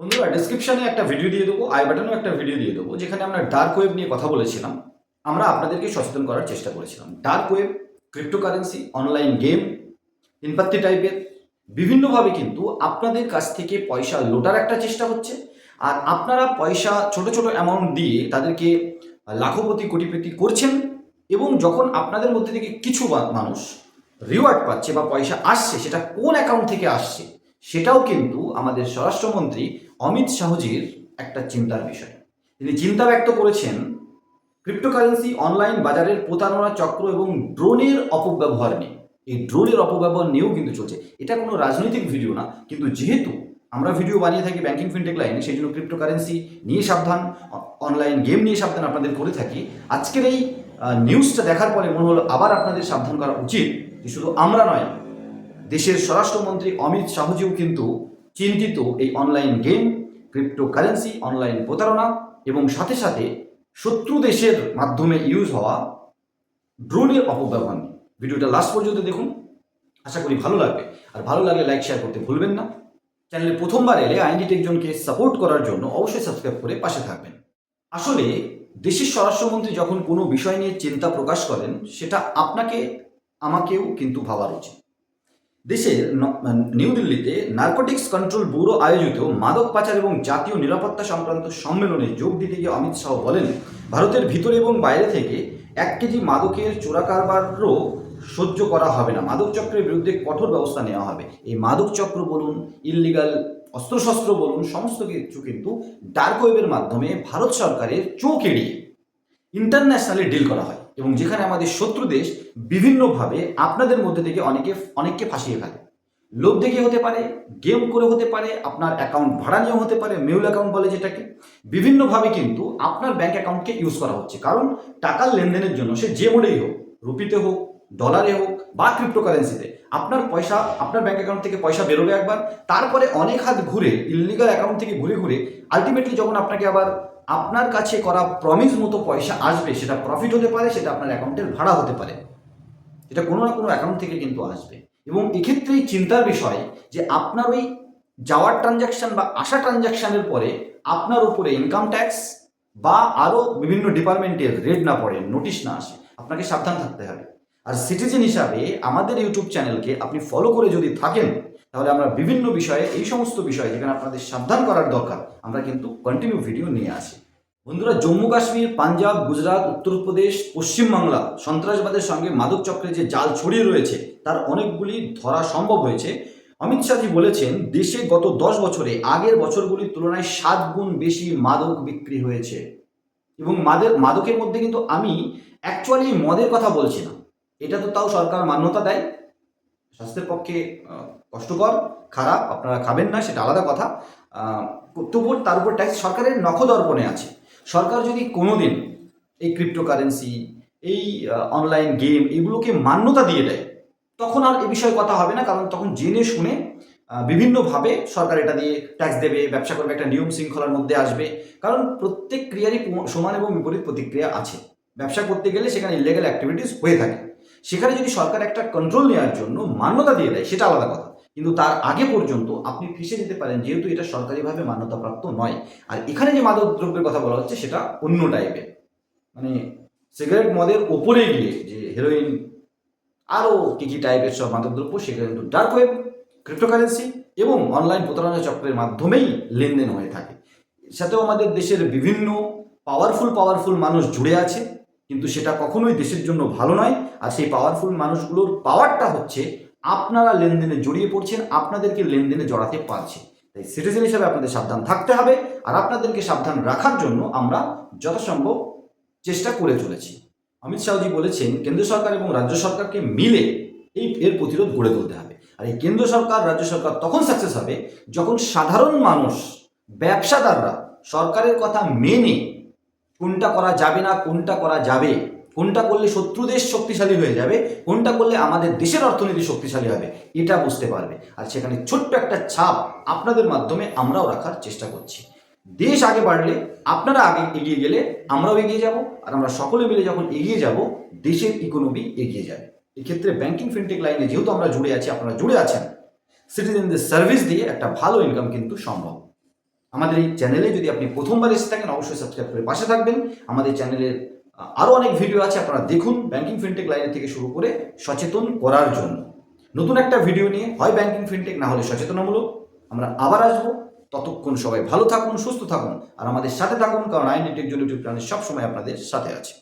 বন্ধুরা ডেসক্রিপশনে একটা ভিডিও দিয়ে দেবো আই বাটনেও একটা ভিডিও দিয়ে দেবো, যেখানে আমরা ডার্ক ওয়েব নিয়ে কথা বলেছিলাম। আমরা আপনাদেরকে সচেতন করার চেষ্টা করেছিলাম। Dark web cryptocurrency online game ইনপাত্তি টাইপের বিভিন্নভাবে কিন্তু আপনাদের কাছ থেকে পয়সা লোটার একটা চেষ্টা হচ্ছে। আর আপনারা পয়সা ছোট ছোট অ্যামাউন্ট দিয়ে তাদেরকে লাখপতি, কোটিপতি করছেন এবং যখন আপনাদের মধ্যে থেকে কিছু মানুষ রিওয়ার্ড পাচ্ছে বা পয়সা আসছে, সেটা কোন অ্যাকাউন্ট থেকে আসছে, সেটাও কিন্তু আমাদের স্বরাষ্ট্রমন্ত্রী অমিত শাহজির একটা চিন্তার বিষয়। তিনি চিন্তা ব্যক্ত করেছেন ক্রিপ্টোকারেন্সি অনলাইন বাজারের প্রতারণা চক্র এবং ড্রোনের অপব্যবহার নিয়ে। এই ড্রোনের অপব্যবহার নিয়েও কিন্তু চলছে। এটা কোনো রাজনৈতিক ভিডিও না, কিন্তু যেহেতু আমরা ভিডিও বানিয়ে থাকি ব্যাংকিং ফিনটেক লাইনে সেই জন্য ক্রিপ্টোকারেন্সি নিয়ে সাবধান অনলাইন গেম নিয়ে সাবধান আপনাদের করে থাকি। আজকের এই নিউজটা দেখার পরে মনে হলো আবার আপনাদের সাবধান করা উচিত যে শুধু আমরা নয়, দেশের স্বরাষ্ট্রমন্ত্রী অমিত শাহজিও কিন্তু চিন্তিত এই অনলাইন গেম ক্রিপ্টোকারেন্সি অনলাইন প্রতারণা এবং সাথে সাথে শত্রু দেশের মাধ্যমে ইউজ হওয়া ড্রোনের অপব্যবহার নিয়ে। ভিডিওটা লাস্ট পর্যন্ত দেখুন। আশা করি ভালো লাগবে। আর ভালো লাগলে লাইক শেয়ার করতে ভুলবেন না। চ্যানেলে প্রথমবার এলে আইনটি টেকজনকে সাপোর্ট করার জন্য অবশ্যই সাবস্ক্রাইব করে পাশে থাকবেন। আসলে দেশের স্বরাষ্ট্রমন্ত্রী যখন কোনো বিষয় নিয়ে চিন্তা প্রকাশ করেন, সেটা আপনাকে, আমাকেও কিন্তু ভাবার উচিত। দেশের নিউ দিল্লিতে নার্কোটিক্স কন্ট্রোল ব্যুরো আয়োজিত মাদক পাচার এবং জাতীয় নিরাপত্তা সংক্রান্ত সম্মেলনে যোগ দিতে গিয়ে অমিত শাহ বলেন, ভারতের ভিতরে এবং বাইরে থেকে এক কেজি মাদকের চোরা কারবারও সহ্য করা হবে না। মাদক চক্রের বিরুদ্ধে কঠোর ব্যবস্থা নেওয়া হবে। এই মাদক চক্র বলুন ইললিগাল অস্ত্রশস্ত্র বলুন, সমস্ত কিছু কিন্তু ডার্ক ওয়েবের মাধ্যমে ভারত সরকারের চোখ এড়িয়ে ইন্টারন্যাশনালি ডিল করা হয়। এবং যেখানে আমাদের শত্রু দেশ বিভিন্নভাবে আপনাদের মধ্যে থেকে অনেকে, অনেককে ফাঁসিয়ে ফেলে। লোভ দেখিয়ে হতে পারে গেম করে হতে পারে, আপনার অ্যাকাউন্ট ভাড়া নিয়েও হতে পারে মেউল অ্যাকাউন্ট বলে যেটাকে। বিভিন্নভাবে কিন্তু আপনার ব্যাংক অ্যাকাউন্টকে ইউজ করা হচ্ছে। কারণ টাকার লেনদেনের জন্য সে যে মোডেই হোক রুপিতে হোক ডলারে হোক বা ক্রিপ্টোকারেন্সিতে আপনার পয়সা, আপনার ব্যাংক অ্যাকাউন্ট থেকে পয়সা বেরোবে একবার। তারপরে অনেক হাত ঘুরে ইলিগাল অ্যাকাউন্ট থেকে ঘুরে ঘুরে আলটিমেটলি যখন আপনাকে আবার আপনার কাছে করা প্রমিস মতো পয়সা আসবে, সেটা প্রফিট হতে পারে, সেটা আপনার অ্যাকাউন্টের ভাড়া হতে পারে। এটা কোনো না কোনো অ্যাকাউন্ট থেকে কিন্তু আসবে। এবং এক্ষেত্রেই চিন্তার বিষয় যে আপনার ওই যাওয়ার ট্রানজ্যাকশন বা আসা ট্রানজ্যাকশনের পরে আপনার উপরে ইনকাম ট্যাক্স বা আরও বিভিন্ন ডিপার্টমেন্টের রেড না পড়ে নোটিশ না আসে, আপনাকে সাবধান থাকতে হবে। আর সিটিজেন হিসাবে আমাদের ইউটিউব চ্যানেলকে আপনি ফলো করে যদি থাকেন তাহলে আমরা বিভিন্ন বিষয়ে, এই সমস্ত বিষয়ে যেখানে আপনাদের সাবধান করার দরকার, আমরা কিন্তু কন্টিনিউ ভিডিও নিয়ে আসি। বন্ধুরা, জম্মু কাশ্মীর, পাঞ্জাব, গুজরাট, উত্তরপ্রদেশ পশ্চিমবাংলা সন্ত্রাসবাদের সঙ্গে মাদক চক্রে যে জাল ছড়িয়ে রয়েছে, তার অনেকগুলি ধরা সম্ভব হয়েছে। অমিত শাহজি বলেছেন, দেশে গত দশ বছরে আগের বছরগুলির তুলনায় সাত গুণ বেশি মাদক বিক্রি হয়েছে। এবং মাদের মাদকের মধ্যে কিন্তু আমি অ্যাকচুয়ালি মদের কথা বলছি না। এটা তো তাও সরকার মান্যতা দেয়। স্বাস্থ্যের পক্ষে কষ্টকর, খারাপ, আপনারা খাবেন না, সেটা আলাদা কথা। তবুও তার উপর ট্যাক্স সরকারের নখদর্পণে আছে। সরকার যদি কোনোদিন এই ক্রিপ্টোকারেন্সি এই অনলাইন গেম এগুলোকে মান্যতা দিয়ে দেয়, তখন আর এ বিষয়ে কথা হবে না, কারণ তখন জেনে শুনে বিভিন্নভাবে সরকার এটা দিয়ে ট্যাক্স দেবে, ব্যবসা করবে, একটা নিয়ম শৃঙ্খলার মধ্যে আসবে। কারণ প্রত্যেক ক্রিয়ারই সমান এবং বিপরীত প্রতিক্রিয়া আছে। ব্যবসা করতে গেলে সেখানে ইলিগাল অ্যাক্টিভিটিস হয়ে থাকে। সেখানে যদি সরকার একটা কন্ট্রোল নেওয়ার জন্য মান্যতা দিয়ে দেয়, সেটা আলাদা কথা। কিন্তু তার আগে পর্যন্ত আপনি ফেসে যেতে পারেন, যেহেতু এটা সরকারিভাবে মান্যতাপ্রাপ্ত নয়। আর এখানে যে মাদক দ্রব্যের কথা বলা হচ্ছে, সেটা অন্য টাইপের মানে সিগারেট মদের ওপরে গিয়ে যে হেরোইন আরও কী কী টাইপের সব মাদকদ্রব্য সেখানে কিন্তু ডার্ক ওয়েব ক্রিপ্টোকারেন্সি এবং অনলাইন প্রতারণা চক্রের মাধ্যমেই লেনদেন হয়ে থাকে। সাথেও আমাদের দেশের বিভিন্ন পাওয়ারফুল পাওয়ারফুল মানুষ জুড়ে আছে। কিন্তু সেটা কখনোই দেশের জন্য ভালো নয়। আর সেই পাওয়ারফুল মানুষগুলোর পাওয়ারটা হচ্ছে আপনারা লেনদেনে জড়িয়ে পড়ছেন, আপনাদেরকে লেনদেনে জড়াতে পারছে। তাই সিটিজেন হিসাবে আপনাদের সাবধান থাকতে হবে আর আপনাদেরকে সাবধান রাখার জন্য আমরা যথাসম্ভব চেষ্টা করে চলেছি। অমিত শাহজি বলেছেন, কেন্দ্র সরকার এবং রাজ্য সরকারকে মিলে এই এর প্রতিরোধ গড়ে তুলতে হবে। আর এই কেন্দ্র সরকার, রাজ্য সরকার তখন সাকসেস হবে যখন সাধারণ মানুষ, ব্যবসাদাররা সরকারের কথা মেনে কোনটা করা যাবে না, কোনটা করা যাবে? কোনটা করলে শত্রু দেশ শক্তিশালী হয়ে যাবে? কোনটা করলে আমাদের দেশের অর্থনীতি শক্তিশালী হবে? এটা বুঝতে পারবে। আর সেখানে ছোট্ট একটা ছাপ আপনাদের মাধ্যমে আমরাও রাখার চেষ্টা করছি। দেশ আগে বাড়লে, আপনারা আগে এগিয়ে গেলে আমরাও এগিয়ে যাব, আর আমরা সকলে মিলে যখন এগিয়ে যাব, দেশের ইকোনমি এগিয়ে যাবে। এক্ষেত্রে ব্যাংকিং ফিনটেক লাইনে যেহেতু আমরা জুড়ে আছি, আপনারা জুড়ে আছেন সিটিজেনদের সার্ভিস দিয়ে একটা ভালো ইনকাম কিন্তু সম্ভব। আমাদের এই চ্যানেলে যদি আপনি প্রথমবার এসে থাকেন, অবশ্যই সাবস্ক্রাইব করে পাশে থাকবেন। আমাদের চ্যানেলের আরও অনেক ভিডিও আছে, আপনারা দেখুন ব্যাঙ্কিং ফিনটেক লাইনের থেকে শুরু করে সচেতন করার জন্য। নতুন একটা ভিডিও নিয়ে হয় ব্যাঙ্কিং ফিনটেক না হলে সচেতনামূলক। আমরা আবার আসব। ততক্ষণ সবাই ভালো থাকুন, সুস্থ থাকুন, আর আমাদের সাথে থাকুন, কারণ আইন টেক ইউটিউব চ্যানেল সবসময় আপনাদের সাথে আছে।